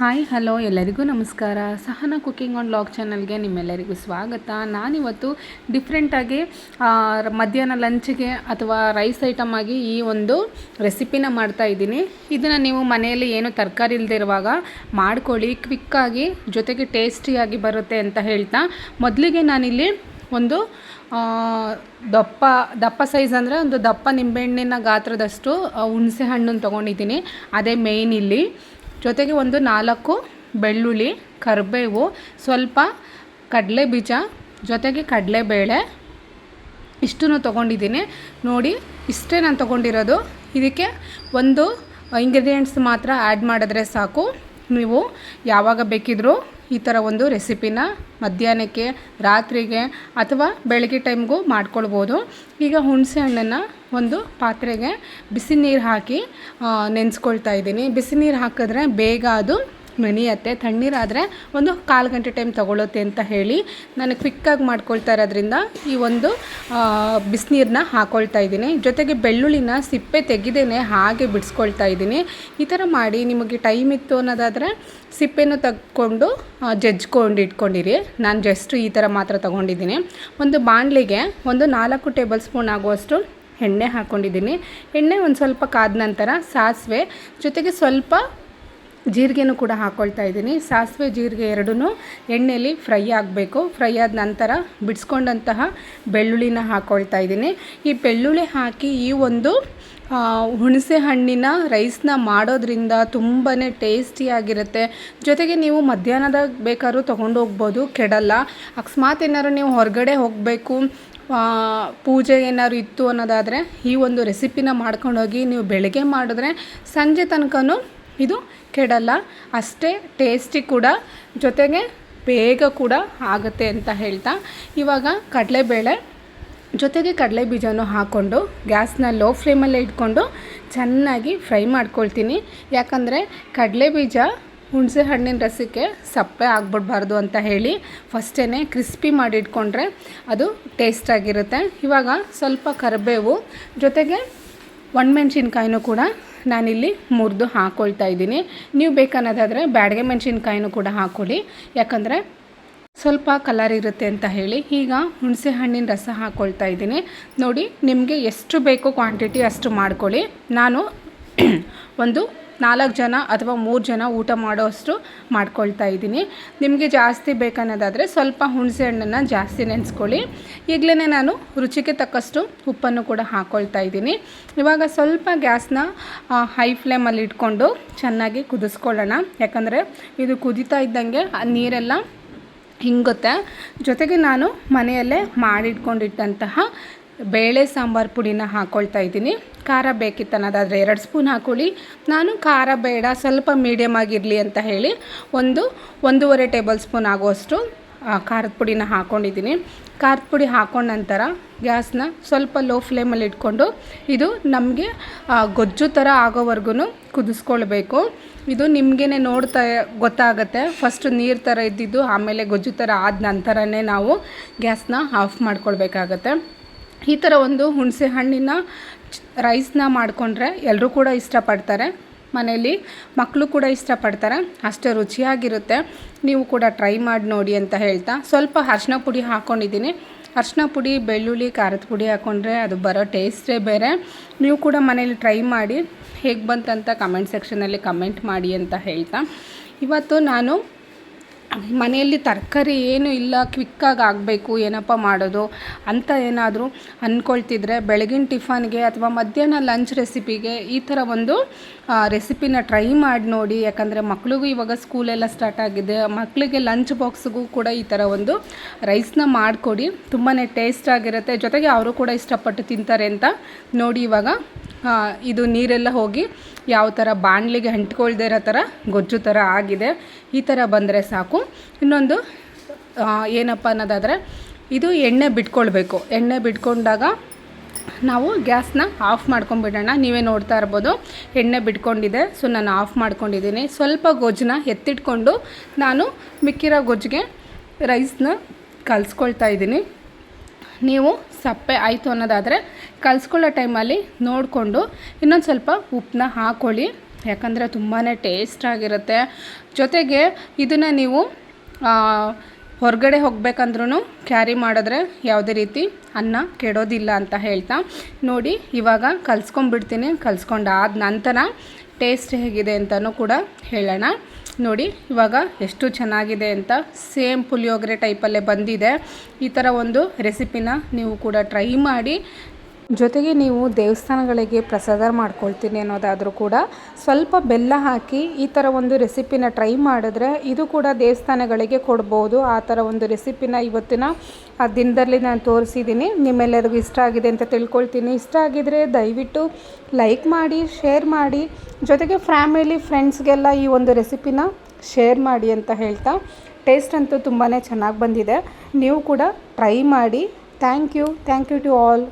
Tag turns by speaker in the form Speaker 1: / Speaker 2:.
Speaker 1: Hi, hello, ಎಲ್ಲರಿಗೂ ನಮಸ್ಕಾರ. ಸಹನ cooking on log ಚಾನಲ್ಗೆ ನಿಮ್ಮೆಲ್ಲರಿಗೂ ಸ್ವಾಗತ. ನಾನಿವತ್ತು ಡಿಫ್ರೆಂಟಾಗಿ ಮಧ್ಯಾಹ್ನ ಲಂಚ್ಗೆ ಅಥವಾ ರೈಸ್ ಐಟಮ್ ಆಗಿ ಈ ಒಂದು ರೆಸಿಪಿನ ಮಾಡ್ತಾ ಇದ್ದೀನಿ. ಇದನ್ನು ನೀವು ಮನೆಯಲ್ಲಿ ಏನು ತರಕಾರಿ ಇಲ್ಲದಿರುವಾಗ ಮಾಡ್ಕೊಳ್ಳಿ. ಕ್ವಿಕ್ಕಾಗಿ ಜೊತೆಗೆ ಟೇಸ್ಟಿಯಾಗಿ ಬರುತ್ತೆ ಅಂತ ಹೇಳ್ತಾ. ಮೊದಲಿಗೆ ನಾನಿಲ್ಲಿ ಒಂದು ದಪ್ಪ ದಪ್ಪ ಸೈಜ್ ಅಂದರೆ ಒಂದು ದಪ್ಪ ನಿಂಬೆಹಣ್ಣಿನ ಗಾತ್ರದಷ್ಟು ಹುಣಸೆ ಹಣ್ಣನ್ನು ತೊಗೊಂಡಿದ್ದೀನಿ. ಅದೇ ಮೇಯ್ನ್ ಇಲ್ಲಿ. ಜೊತೆಗೆ ಒಂದು ನಾಲ್ಕು ಬೆಳ್ಳುಳ್ಳಿ, ಕರಿಬೇವು, ಸ್ವಲ್ಪ ಕಡಲೆ ಬೀಜ ಜೊತೆಗೆ ಕಡಲೆಬೇಳೆ. ಇಷ್ಟನ್ನು ತೊಗೊಂಡಿದ್ದೀನಿ. ನೋಡಿ, ಇಷ್ಟೇ ನಾನು ತೊಗೊಂಡಿರೋದು. ಇದಕ್ಕೆ ಒಂದು ಇಂಗ್ರೀಡಿಯೆಂಟ್ಸ್ ಮಾತ್ರ ಆ್ಯಡ್ ಮಾಡಿದ್ರೆ ಸಾಕು. ನೀವು ಯಾವಾಗ ಬೇಕಿದ್ರೂ ಈ ಥರ ಒಂದು ರೆಸಿಪಿನ ಮಧ್ಯಾಹ್ನಕ್ಕೆ, ರಾತ್ರಿಗೆ ಅಥವಾ ಬೆಳಗ್ಗೆ ಟೈಮ್ಗೂ ಮಾಡ್ಕೊಳ್ಬೋದು. ಈಗ ಹುಣಸೆ ಹಣ್ಣನ್ನು ಒಂದು ಪಾತ್ರೆಗೆ ಬಿಸಿ ನೀರು ಹಾಕಿ ನೆನೆಸ್ಕೊಳ್ತಾ ಇದ್ದೀನಿ. ಬಿಸಿ ನೀರು ಹಾಕಿದ್ರೆ ಬೇಗ ಅದು ನೆನೆಯತ್ತೆ ತಣ್ಣೀರಾದರೆ ಒಂದು ಕಾಲು ಗಂಟೆ ಟೈಮ್ ತೊಗೊಳುತ್ತೆ ಅಂತ ಹೇಳಿ ನಾನು ಕ್ವಿಕ್ಕಾಗಿ ಮಾಡ್ಕೊಳ್ತಾ ಇರೋದ್ರಿಂದ ಈ ಒಂದು ಬಿಸಿನೀರನ್ನ ಹಾಕ್ಕೊಳ್ತಾ ಇದ್ದೀನಿ. ಜೊತೆಗೆ ಬೆಳ್ಳುಳ್ಳಿನ ಸಿಪ್ಪೆ ತೆಗೆದೇನೆ ಹಾಗೆ ಬಿಡಿಸ್ಕೊಳ್ತಾ ಇದ್ದೀನಿ. ಈ ಥರ ಮಾಡಿ ನಿಮಗೆ ಟೈಮ್ ಇತ್ತು ಅನ್ನೋದಾದರೆ ಸಿಪ್ಪೆನೂ ತಗೊಂಡು ಜಜ್ಕೊಂಡು ಇಟ್ಕೊಂಡಿರಿ. ನಾನು ಜಸ್ಟ್ ಈ ಥರ ಮಾತ್ರ ತೊಗೊಂಡಿದ್ದೀನಿ. ಒಂದು ಬಾಣಲೆಗೆ ಒಂದು ನಾಲ್ಕು ಟೇಬಲ್ ಸ್ಪೂನ್ ಆಗುವಷ್ಟು ಎಣ್ಣೆ ಹಾಕ್ಕೊಂಡಿದ್ದೀನಿ ಎಣ್ಣೆ ಒಂದು ಸ್ವಲ್ಪ ಕಾದ ನಂತರ ಸಾಸಿವೆ, ಜೊತೆಗೆ ಸ್ವಲ್ಪ ಜೀರಿಗೆನೂ ಕೂಡ ಹಾಕ್ಕೊಳ್ತಾ ಇದ್ದೀನಿ. ಸಾಸಿವೆ ಜೀರಿಗೆ ಎರಡೂ ಎಣ್ಣೆಯಲ್ಲಿ ಫ್ರೈ ಆಗಬೇಕು. ಫ್ರೈ ಆದ ನಂತರ ಬಿಡಿಸ್ಕೊಂಡಂತಹ ಬೆಳ್ಳುಳ್ಳಿನ ಹಾಕ್ಕೊಳ್ತಾ ಇದ್ದೀನಿ. ಈ ಬೆಳ್ಳುಳ್ಳಿ ಹಾಕಿ ಈ ಒಂದು ಹುಣಸೆ ಹಣ್ಣಿನ ರೈಸ್ನ ಮಾಡೋದ್ರಿಂದ ತುಂಬಾ ಟೇಸ್ಟಿಯಾಗಿರುತ್ತೆ ಜೊತೆಗೆ ನೀವು ಮಧ್ಯಾಹ್ನದ ಬೇಕಾದ್ರೂ ತೊಗೊಂಡು ಹೋಗ್ಬೋದು, ಕೆಡಲ್ಲ. ಅಕಸ್ಮಾತ್ ಏನಾದ್ರು ನೀವು ಹೊರಗಡೆ ಹೋಗಬೇಕು ಪೂಜೆ ಏನಾದ್ರು ಇತ್ತು ಅನ್ನೋದಾದರೆ ಈ ಒಂದು ರೆಸಿಪಿನ ಮಾಡ್ಕೊಂಡೋಗಿ ನೀವು ಬೆಳಗ್ಗೆ ಮಾಡಿದ್ರೆ ಸಂಜೆ ತನಕನೂ ಇದು ಕೆಡಲ್ಲ. ಅಷ್ಟೇ ಟೇಸ್ಟಿ ಕೂಡ, ಜೊತೆಗೆ ಬೇಗ ಕೂಡ ಆಗುತ್ತೆ ಅಂತ ಹೇಳ್ತಾ. ಇವಾಗ ಕಡಲೆಬೇಳೆ, ಜೊತೆಗೆ ಕಡಲೆ ಬೀಜನೂ ಹಾಕ್ಕೊಂಡು ಗ್ಯಾಸ್ನ ಲೋ ಫ್ಲೇಮಲ್ಲೇ ಇಟ್ಕೊಂಡು ಚೆನ್ನಾಗಿ ಫ್ರೈ ಮಾಡ್ಕೊಳ್ತೀನಿ. ಯಾಕಂದರೆ ಕಡಲೆ ಬೀಜ ಹುಣಸೆ ಹಣ್ಣಿನ ರಸಕ್ಕೆ ಸಪ್ಪೆ ಆಗ್ಬಿಡ್ಬಾರ್ದು ಅಂತ ಹೇಳಿ ಫಸ್ಟೇ ಕ್ರಿಸ್ಪಿ ಮಾಡಿಟ್ಕೊಂಡ್ರೆ ಅದು ಟೇಸ್ಟಾಗಿರುತ್ತೆ ಇವಾಗ ಸ್ವಲ್ಪ ಕರಿಬೇವು, ಜೊತೆಗೆ ಒಣಮೆಣ್ಸಿನ್ಕಾಯಿನೂ ಕೂಡ ನಾನಿಲ್ಲಿ ಮುರಿದು ಹಾಕ್ಕೊಳ್ತಾ ಇದ್ದೀನಿ. ನೀವು ಬೇಕನ್ನೋದಾದರೆ ಬ್ಯಾಡಗೆ ಮೆಣಸಿನ್ಕಾಯಿನೂ ಕೂಡ ಹಾಕ್ಕೊಳ್ಳಿ ಯಾಕಂದರೆ ಸ್ವಲ್ಪ ಕಲರ್ ಇರುತ್ತೆ ಅಂತ ಹೇಳಿ ಈಗ ಹುಣಸೆ ಹಣ್ಣಿನ ರಸ ಹಾಕ್ಕೊಳ್ತಾ ಇದ್ದೀನಿ. ನೋಡಿ, ನಿಮಗೆ ಎಷ್ಟು ಬೇಕೋ ಕ್ವಾಂಟಿಟಿ ಅಷ್ಟು ಮಾಡ್ಕೊಳ್ಳಿ. ನಾನು ಒಂದು ನಾಲ್ಕು ಜನ ಅಥವಾ ಮೂರು ಜನ ಊಟ ಮಾಡೋಷ್ಟು ಮಾಡ್ಕೊಳ್ತಾ ಇದ್ದೀನಿ. ನಿಮಗೆ ಜಾಸ್ತಿ ಬೇಕನ್ನೋದಾದರೆ ಸ್ವಲ್ಪ ಹುಣಸೆ ಹಣ್ಣನ್ನು ಜಾಸ್ತಿ ನೆನೆಸ್ಕೊಳ್ಳಿ. ಈಗಲೇ ನಾನು ರುಚಿಗೆ ತಕ್ಕಷ್ಟು ಉಪ್ಪನ್ನು ಕೂಡ ಹಾಕ್ಕೊಳ್ತಾ ಇದ್ದೀನಿ. ಇವಾಗ ಸ್ವಲ್ಪ ಗ್ಯಾಸ್ನ ಹೈ ಫ್ಲೇಮಲ್ಲಿ ಇಟ್ಕೊಂಡು ಚೆನ್ನಾಗಿ ಕುದಿಸ್ಕೊಳ್ಳೋಣ. ಯಾಕಂದರೆ ಇದು ಕುದಿತಾ ಇದ್ದಂಗೆ ನೀರೆಲ್ಲ ಹಿಂಗುತ್ತೆ. ಜೊತೆಗೆ ನಾನು ಮನೆಯಲ್ಲೇ ಮಾಡಿಟ್ಕೊಂಡಿಟ್ಟಂತಹ ಬೇಳೆ ಸಾಂಬಾರು ಪುಡಿನ ಹಾಕ್ಕೊಳ್ತಾ ಇದ್ದೀನಿ. ಖಾರ ಬೇಕಿತ್ತು ಅನ್ನೋದಾದರೆ ಎರಡು ಸ್ಪೂನ್ ಹಾಕ್ಕೊಳ್ಳಿ ನಾನು ಖಾರ ಬೇಡ ಸ್ವಲ್ಪ ಮೀಡಿಯಮ್ ಆಗಿರಲಿ ಅಂತ ಹೇಳಿ ಒಂದು ಒಂದೂವರೆ ಟೇಬಲ್ ಸ್ಪೂನ್ ಆಗುವಷ್ಟು ಆ, ಖಾರದ ಪುಡಿನ ಹಾಕ್ಕೊಂಡಿದ್ದೀನಿ ಖಾರದ ಪುಡಿ ಹಾಕ್ಕೊಂಡ ನಂತರ ಗ್ಯಾಸ್ನ ಸ್ವಲ್ಪ ಲೋ ಫ್ಲೇಮಲ್ಲಿ ಇಟ್ಕೊಂಡು ಇದು ನಮಗೆ ಗೊಜ್ಜು ಥರ ಆಗೋವರೆಗೂ ಕುದಿಸ್ಕೊಳ್ಬೇಕು. ಇದು ನಿಮಗೇ ನೋಡ್ತಾ ಗೊತ್ತಾಗುತ್ತೆ. ಫಸ್ಟ್ ನೀರು ಥರ ಇದ್ದಿದ್ದು ಆಮೇಲೆ ಗೊಜ್ಜು ಥರ ಆದ ನಂತರನೇ ನಾವು ಗ್ಯಾಸ್ನ ಆಫ್ ಮಾಡ್ಕೊಳ್ಬೇಕಾಗತ್ತೆ. ಈ ಥರ ಒಂದು ಹುಣಸೆ ಹಣ್ಣಿನ ರೈಸ್ನ ಮಾಡಿಕೊಂಡ್ರೆ ಎಲ್ಲರೂ ಕೂಡ ಇಷ್ಟಪಡ್ತಾರೆ. ಮನೆಯಲ್ಲಿ ಮಕ್ಕಳು ಕೂಡ ಇಷ್ಟಪಡ್ತಾರೆ. ಅಷ್ಟೇ ರುಚಿಯಾಗಿರುತ್ತೆ. ನೀವು ಕೂಡ ಟ್ರೈ ಮಾಡಿ ನೋಡಿ ಅಂತ ಹೇಳ್ತಾ. ಸ್ವಲ್ಪ ಅರ್ಶಿನ ಪುಡಿ ಹಾಕ್ಕೊಂಡಿದ್ದೀನಿ ಅರ್ಶಿನ ಪುಡಿ, ಬೆಳ್ಳುಳ್ಳಿ, ಖಾರದ ಪುಡಿ ಹಾಕ್ಕೊಂಡ್ರೆ ಅದು ಬರೋ ಟೇಸ್ಟೇ ಬೇರೆ. ನೀವು ಕೂಡ ಮನೇಲಿ ಟ್ರೈ ಮಾಡಿ. ಹೇಗೆ ಬಂತಂತ ಕಮೆಂಟ್ ಸೆಕ್ಷನಲ್ಲಿ ಕಮೆಂಟ್ ಮಾಡಿ ಅಂತ ಹೇಳ್ತಾ. ಇವತ್ತು ನಾನು ಮನೆಯಲ್ಲಿ ತರಕಾರಿ ಏನು ಇಲ್ಲ ಕ್ವಿಕ್ಕಾಗಿ ಆಗಬೇಕು, ಏನಪ್ಪ ಮಾಡೋದು ಅಂತ ಏನಾದರೂ ಅಂದ್ಕೊಳ್ತಿದ್ರೆ ಬೆಳಗಿನ ಟಿಫನ್ಗೆ ಅಥವಾ ಮಧ್ಯಾಹ್ನ ಲಂಚ್ ರೆಸಿಪಿಗೆ ಈ ಥರ ಒಂದು ರೆಸಿಪಿನ ಟ್ರೈ ಮಾಡಿ ನೋಡಿ. ಯಾಕಂದರೆ ಮಕ್ಳಿಗೂ ಇವಾಗ ಸ್ಕೂಲೆಲ್ಲ ಸ್ಟಾರ್ಟ್ ಆಗಿದೆ. ಮಕ್ಕಳಿಗೆ ಲಂಚ್ ಬಾಕ್ಸ್ಗೂ ಕೂಡ ಈ ಥರ ಒಂದು ರೈಸ್ನ ಮಾಡಿಕೊಡಿ. ತುಂಬಾ ಟೇಸ್ಟ್ ಆಗಿರುತ್ತೆ. ಜೊತೆಗೆ ಅವರು ಕೂಡ ಇಷ್ಟಪಟ್ಟು ತಿಂತಾರೆ ಅಂತ ನೋಡಿ ಇವಾಗ ಇದು ನೀರೆಲ್ಲ ಹೋಗಿ ಯಾವ ಥರ ಬಾಣಲಿಗೆ ಅಂಟ್ಕೊಳ್ದೇ ಇರೋ ಥರ ಗೊಜ್ಜು ಥರ ಆಗಿದೆ. ಈ ಥರ ಬಂದರೆ ಸಾಕು. ಇನ್ನೊಂದು ಏನಪ್ಪ ಅನ್ನೋದಾದರೆ ಇದು ಎಣ್ಣೆ ಬಿಟ್ಕೊಳ್ಬೇಕು. ಎಣ್ಣೆ ಬಿಟ್ಕೊಂಡಾಗ ನಾವು ಗ್ಯಾಸ್ನ ಆಫ್ ಮಾಡ್ಕೊಂಡ್ಬಿಡೋಣ. ನೀವೇ ನೋಡ್ತಾ ಇರ್ಬೋದು, ಎಣ್ಣೆ ಬಿಟ್ಕೊಂಡಿದೆ. ಸೊ, ನಾನು ಆಫ್ ಮಾಡ್ಕೊಂಡಿದ್ದೀನಿ. ಸ್ವಲ್ಪ ಗೊಜ್ಜನ್ನ ಎತ್ತಿಟ್ಕೊಂಡು ನಾನು ಮಿಕ್ಕಿರೋ ಗೊಜ್ಜಿಗೆ ರೈಸ್ನ ಕಲಿಸ್ಕೊಳ್ತಾ ಇದ್ದೀನಿ. ನೀವು ಸಪ್ಪೆ ಆಯಿತು ಅನ್ನೋದಾದರೆ ಕಲಿಸ್ಕೊಳ್ಳೋ ಟೈಮಲ್ಲಿ ನೋಡಿಕೊಂಡು ಇನ್ನೊಂದು ಸ್ವಲ್ಪ ಉಪ್ಪನ್ನ ಹಾಕ್ಕೊಳ್ಳಿ ಯಾಕಂದರೆ ತುಂಬಾ ಟೇಸ್ಟ್ ಆಗಿರುತ್ತೆ. ಜೊತೆಗೆ ಇದನ್ನು ನೀವು ಹೊರಗಡೆ ಹೋಗಬೇಕಂದ್ರೂ ಕ್ಯಾರಿ ಮಾಡಿದ್ರೆ ಯಾವುದೇ ರೀತಿ ಅನ್ನ ಕೆಡೋದಿಲ್ಲ ಅಂತ ಹೇಳ್ತಾ. ನೋಡಿ, ಇವಾಗ ಕಲ್ಸ್ಕೊಂಡ್ಬಿಡ್ತೀನಿ. ಆದ ನಂತರ ಟೇಸ್ಟ್ ಹೇಗಿದೆ ಅಂತಲೂ ಕೂಡ ಹೇಳೋಣ. ನೋಡಿ, ಇವಾಗ ಎಷ್ಟು ಚೆನ್ನಾಗಿದೆ ಅಂತ ಸೇಮ್ ಪುಳಿಯೋಗರೆ ಟೈಪಲ್ಲೇ ಬಂದಿದೆ. ಈ ಥರ ಒಂದು ರೆಸಿಪಿನ ನೀವು ಕೂಡ ಟ್ರೈ ಮಾಡಿ ಜೊತೆಗೆ ನೀವು ದೇವಸ್ಥಾನಗಳಿಗೆ ಪ್ರಸಾದ ಮಾಡ್ಕೊಳ್ತೀನಿ ಅನ್ನೋದಾದರೂ ಕೂಡ ಸ್ವಲ್ಪ ಬೆಲ್ಲ ಹಾಕಿ ಈ ಥರ ಒಂದು ರೆಸಿಪಿನ ಟ್ರೈ ಮಾಡಿದ್ರೆ ಇದು ಕೂಡ ದೇವಸ್ಥಾನಗಳಿಗೆ ಕೊಡ್ಬೋದು. ಆ ಥರ ಒಂದು ರೆಸಿಪಿನ ಇವತ್ತಿನ, ಆ ದಿನದಲ್ಲಿ ನಾನು ತೋರಿಸಿದ್ದೀನಿ. ನಿಮ್ಮೆಲ್ಲರಿಗೂ ಇಷ್ಟ ಆಗಿದೆ ಅಂತ ತಿಳ್ಕೊಳ್ತೀನಿ. ಇಷ್ಟ ಆಗಿದರೆ ದಯವಿಟ್ಟು ಲೈಕ್ ಮಾಡಿ, ಶೇರ್ ಮಾಡಿ. ಜೊತೆಗೆ ಫ್ಯಾಮಿಲಿ, ಫ್ರೆಂಡ್ಸ್ಗೆಲ್ಲ ಈ ಒಂದು ರೆಸಿಪಿನ ಶೇರ್ ಮಾಡಿ ಅಂತ ಹೇಳ್ತಾ, ಟೇಸ್ಟ್ ಅಂತೂ ತುಂಬಾ ಚೆನ್ನಾಗಿ ಬಂದಿದೆ. ನೀವು ಕೂಡ ಟ್ರೈ ಮಾಡಿ. Thank you. Thank you to all.